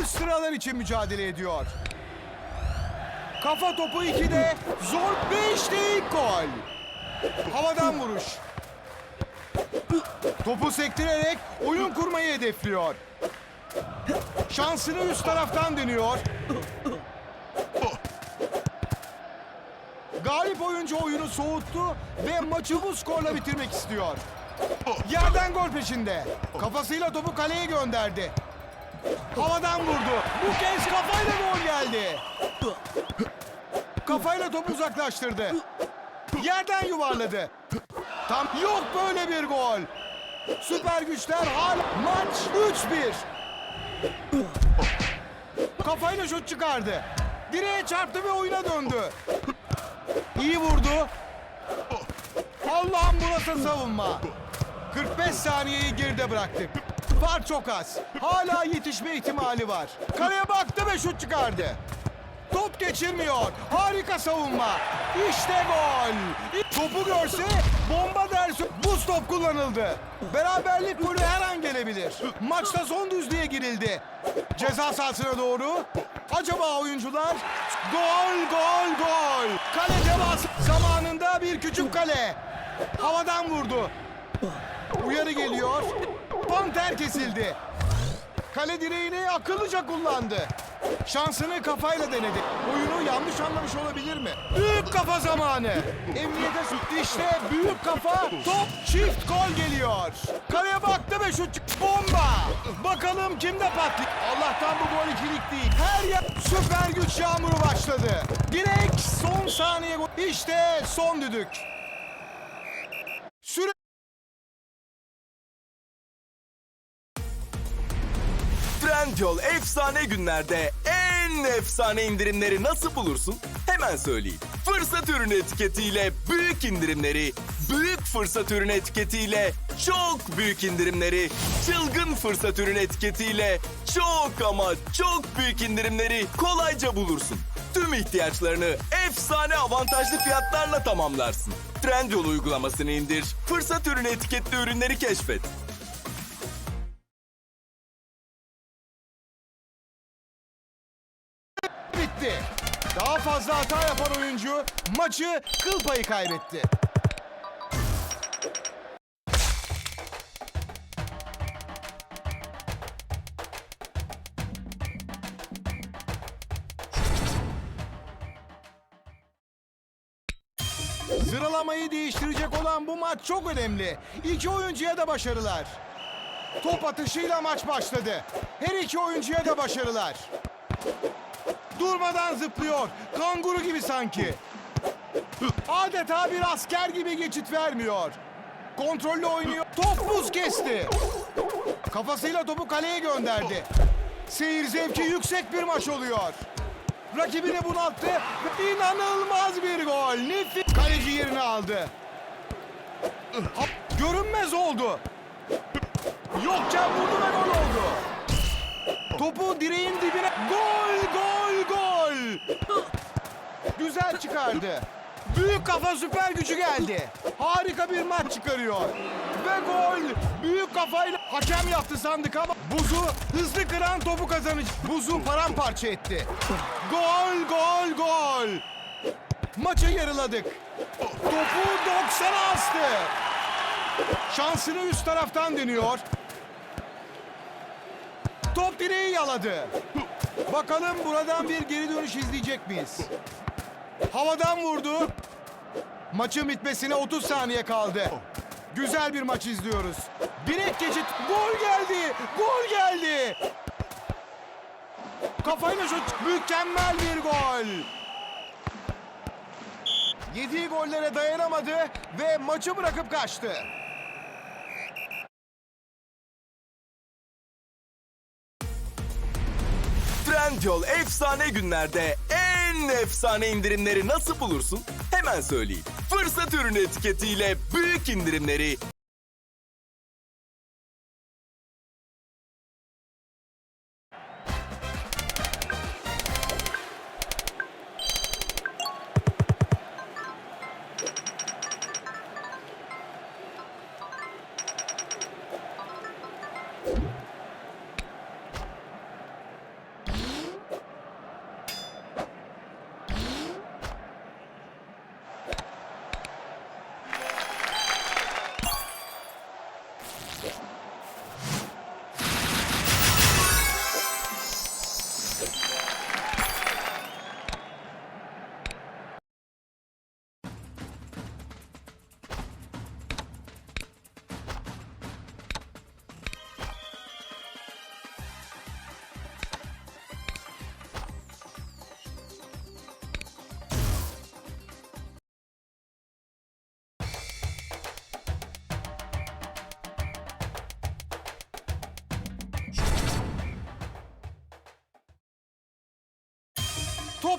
üst sıralar için mücadele ediyor. Kafa topu 2'de zor 5'te ilk gol. Havadan vuruş. Topu sektirerek oyun kurmayı hedefliyor. Şansını üst taraftan deniyor. Galip oyuncu oyunu soğuttu ve maçı bu skorla bitirmek istiyor. Yerden gol peşinde. Kafasıyla topu kaleye gönderdi. Havadan vurdu. Bu kez kafayla gol geldi. Kafayla topu uzaklaştırdı. Yerden yuvarladı. Tam yok böyle bir gol. Süper güçler hala maç 3-1. Kafayla şut çıkardı. Direğe çarptı ve oyuna döndü. İyi vurdu. Allah'ım bu nasıl savunma. 45 saniyeyi geride bıraktık. Var çok az. Hala yetişme ihtimali var. Kaleye baktı ve şut çıkardı. Top geçirmiyor. Harika savunma. İşte gol. Topu görse bomba dersi. Buz top kullanıldı. Beraberlik golü her an gelebilir. Maçta son düzlüğe girildi. Ceza sahasına doğru. Acaba oyuncular? Gol, gol, gol. Kale devası. Zamanında bir küçük kale. Havadan vurdu. Uyarı geliyor. Panter kesildi. Kale direğini akıllıca kullandı. Şansını kafayla denedi. Oyunu yanlış anlamış olabilir mi? Büyük kafa zamanı. Emniyete süttü işte büyük kafa. Top çift gol geliyor. Kaleye baktı ve şut. Bomba. Bakalım kimde patlayacak. Allah'tan bu gol ikilik değil. Her yer süper güç yağmuru başladı. Direkt son saniye. İşte son düdük. Trendyol efsane günlerde en efsane indirimleri nasıl bulursun? Hemen söyleyeyim. Fırsat ürünü etiketiyle büyük indirimleri, büyük fırsat ürünü etiketiyle çok büyük indirimleri, çılgın fırsat ürünü etiketiyle çok ama çok büyük indirimleri kolayca bulursun. Tüm ihtiyaçlarını efsane avantajlı fiyatlarla tamamlarsın. Trendyol uygulamasını indir, fırsat ürünü etiketli ürünleri keşfet. Bitti. Daha fazla hata yapan oyuncu maçı kıl payı kaybetti. Sıralamayı değiştirecek olan bu maç çok önemli. İki oyuncuya da başarılar. Top atışıyla maç başladı. Her iki oyuncuya da başarılar. Durmadan zıplıyor. Kanguru gibi sanki. Adeta bir asker gibi geçit vermiyor. Kontrollü oynuyor. Top buz kesti. Kafasıyla topu kaleye gönderdi. Seyir zevki yüksek bir maç oluyor. Rakibini bunalttı. İnanılmaz bir gol. Nefis. Kaleci yerini aldı. Görünmez oldu. Yokken vurdu ve gol oldu. Topu direğin dibine. Gol, gol. Güzel çıkardı. Büyük kafa süper gücü geldi. Harika bir maç çıkarıyor. Ve gol. Büyük kafayla hakem yaptı sandık ama buzu hızlı kıran topu kazanıcı. Buzu paramparça etti. Gol, gol, gol. Maçı yarıladık. Topu 90'a astı. Şansını üst taraftan deniyor. Top direği yaladı. Bakalım buradan bir geri dönüş izleyecek miyiz? Havadan vurdu. Maçın bitmesine 30 saniye kaldı. Güzel bir maç izliyoruz. Direk geçit. Gol geldi. Gol geldi. Kafayla şut. Mükemmel bir gol. Yediği gollere dayanamadı ve maçı bırakıp kaçtı. Trendyol efsane günlerde en efsane indirimleri nasıl bulursun? Hemen söyleyeyim. Fırsat ürünü etiketiyle büyük indirimleri,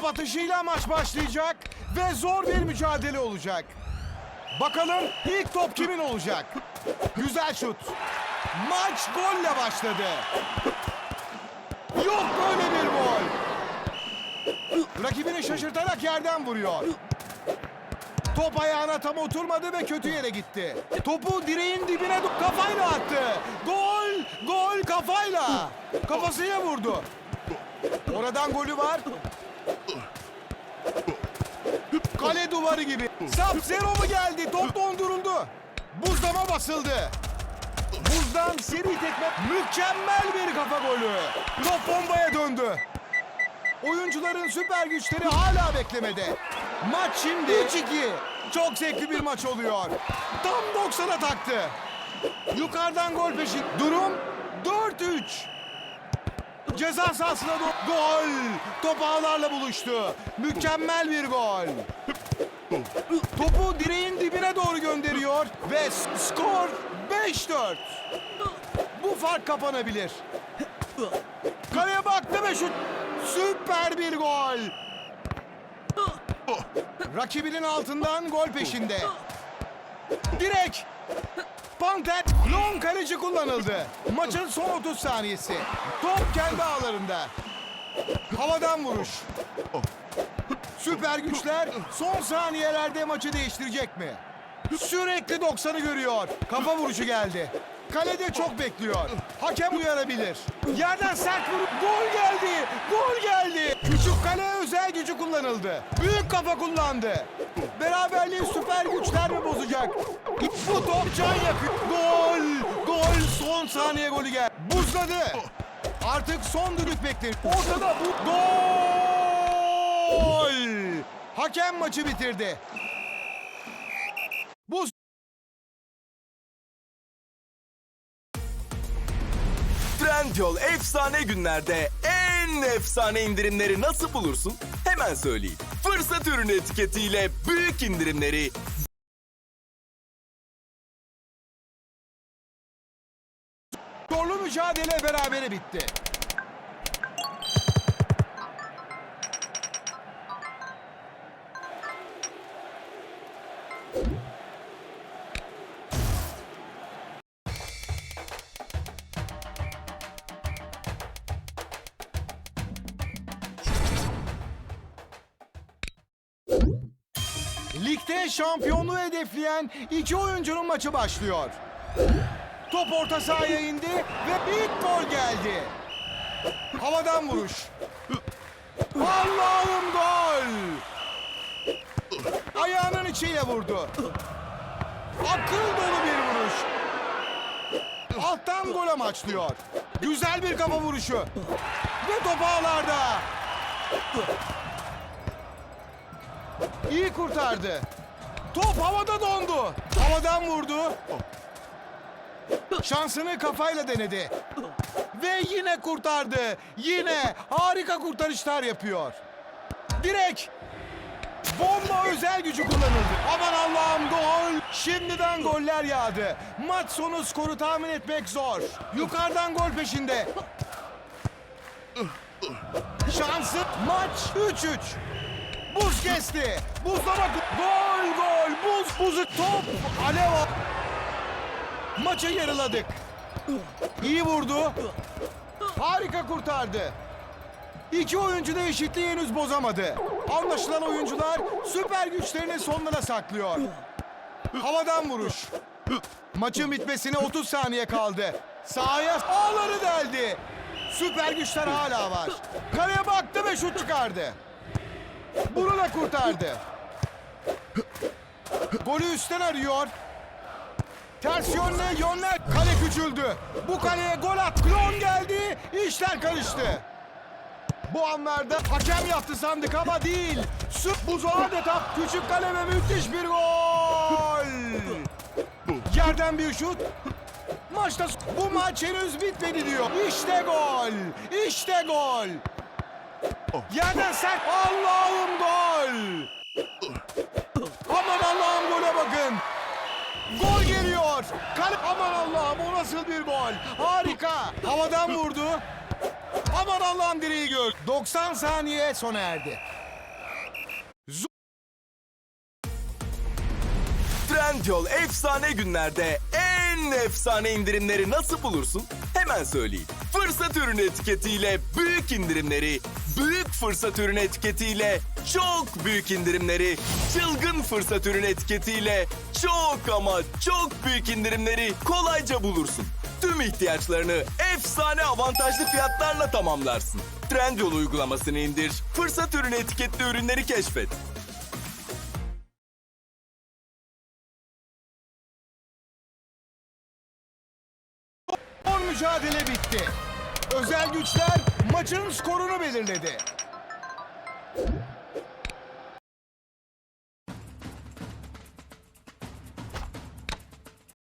Top atışıyla maç başlayacak ve zor bir mücadele olacak. Bakalım ilk top kimin olacak? Güzel şut. Maç golle başladı. Yok böyle bir gol. Rakibini şaşırtarak yerden vuruyor. Top ayağına tam oturmadı ve kötü yere gitti. Topu direğin dibine kafayla attı. Gol! Gol kafayla. Kafasıyla vurdu. Oradan golü var. Kale duvarı gibi. Sap zero mu geldi? Top donduruldu. Buzlama basıldı. Buzdan seri tekme. Mükemmel bir kafa golü. Top bombaya döndü. Oyuncuların süper güçleri hala beklemede. Maç şimdi 3-2. Çok zevkli bir maç oluyor. Tam 90'a taktı. Yukarıdan gol peşi. Durum 4-3. Ceza sahasına do- gol. Top ağlarla buluştu. Mükemmel bir gol. Topu direğin dibine doğru gönderiyor ve skor 5-4. Bu fark kapanabilir. Kaleye baktı ve şut. Süper bir gol. Rakibinin altından gol peşinde. Direk. Panter. Long kaleci kullanıldı. Maçın son 30 saniyesi. Top kendi ağlarında. Havadan vuruş. Süper güçler son saniyelerde maçı değiştirecek mi? Sürekli 90'ı görüyor. Kafa vuruşu geldi. Kalede çok bekliyor. Hakem uyarabilir. Yerden sert vurup gol geldi. Gol geldi. Küçük kale gücü kullanıldı. Büyük kafa kullandı. Beraberliği süper güçler mi bozacak? Bu top can yakıyor. Gol! Gol! Son saniye golü gel. Buzladı. Artık son düdük beklenir. Ortada bu gol! Hakem maçı bitirdi. Bu Trendyol efsane günlerde en efsane indirimleri nasıl bulursun? Hemen söyleyeyim. Fırsat ürünü etiketiyle büyük indirimleri zorlu mücadele berabere bitti. Ligde şampiyonluğu hedefleyen iki oyuncunun maçı başlıyor. Top orta sahaya indi ve ilk gol geldi. Havadan vuruş. Allah'ım gol! Ayağının içiyle vurdu. Akıl dolu bir vuruş. Alttan gol amaçlıyor. Güzel bir kafa vuruşu. Ve top ağlarda. İyi kurtardı. Top havada dondu. Havadan vurdu. Şansını kafayla denedi. Ve yine kurtardı. Yine harika kurtarışlar yapıyor. Direk. Bomba özel gücü kullanıldı. Aman Allah'ım gol. Şimdiden goller yağdı. Maç sonu skoru tahmin etmek zor. Yukarıdan gol peşinde. Şansı maç 3-3. Buz kesti. Buzlama gol gol. Buz buzu top. Alev Maçı yarıladık. İyi vurdu. Harika kurtardı. İki oyuncu da eşitliği henüz bozamadı. Anlaşılan oyuncular süper güçlerini sonlara saklıyor. Havadan vuruş. Maçın bitmesine 30 saniye kaldı. Sahaya ağları deldi. Süper güçler hala var. Kaleye baktı ve şut çıkardı. Bunu da kurtardı. Golü üstten arıyor. Ters yönle yönle kale küçüldü. Bu kaleye gol at. Klon geldi. İşler karıştı. Bu anlarda hakem yaptı sandık ama değil. Süp buzu adeta küçük kale ve müthiş bir gol. Yerden bir şut. Maçta bu maç henüz bitmedi diyor. İşte gol. İşte gol. Yerden sert. Allah'ım gol. Aman Allah'ım gole bakın. Gol geliyor. Kale... Aman Allah'ım o nasıl bir gol. Harika. Havadan vurdu. Aman Allah'ım direği gör. 90 saniye sona erdi. Trendyol efsane günlerde en efsane indirimleri nasıl bulursun? Hemen söyleyeyim. Fırsat ürünü etiketiyle büyük indirimleri, büyük fırsat ürünü etiketiyle çok büyük indirimleri, çılgın fırsat ürünü etiketiyle çok ama çok büyük indirimleri kolayca bulursun. Tüm ihtiyaçlarını efsane avantajlı fiyatlarla tamamlarsın. Trendyol uygulamasını indir, fırsat ürünü etiketli ürünleri keşfet. Mücadele bitti. Özel güçler maçın skorunu belirledi.